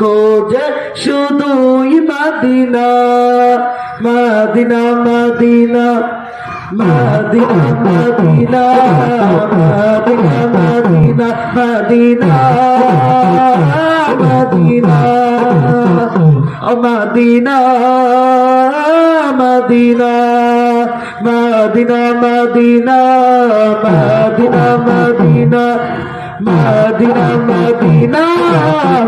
খোঁজে শুধুই Madina Madina Madina Madina, Madina, Madina, Madina, Madina. Madina Madina Madina Madina Madina Madina Madina Madina Madina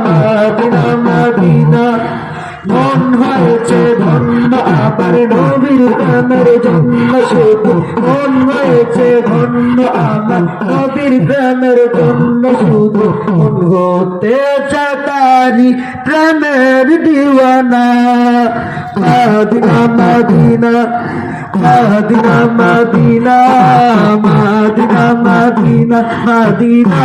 Madina Madina মন হয়েছে আমার নবীর প্রেমের জন্য শুধু মন হয়েছে, ধন্য আমার নবীর প্রেমের জন্য শুধু হতে চাতারি প্রেমের দিওয়ানা। Madina Madina Madina Madina Madina, Madina.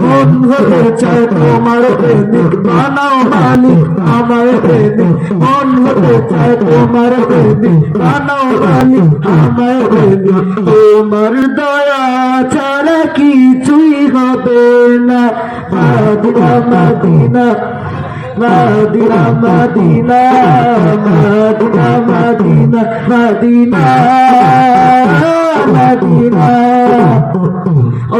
মন হয়েছে তোমার প্রেমিক, বানাও মালিক আমার প্রেমিক। মন হয়েছে তোমার প্রেমিক, বানাও মালিক আমার প্রেমিক। তোমার দয়া ছাড়া কিছুই হবে না। Madina Madina Madina Madina Madina Madina Madina Madina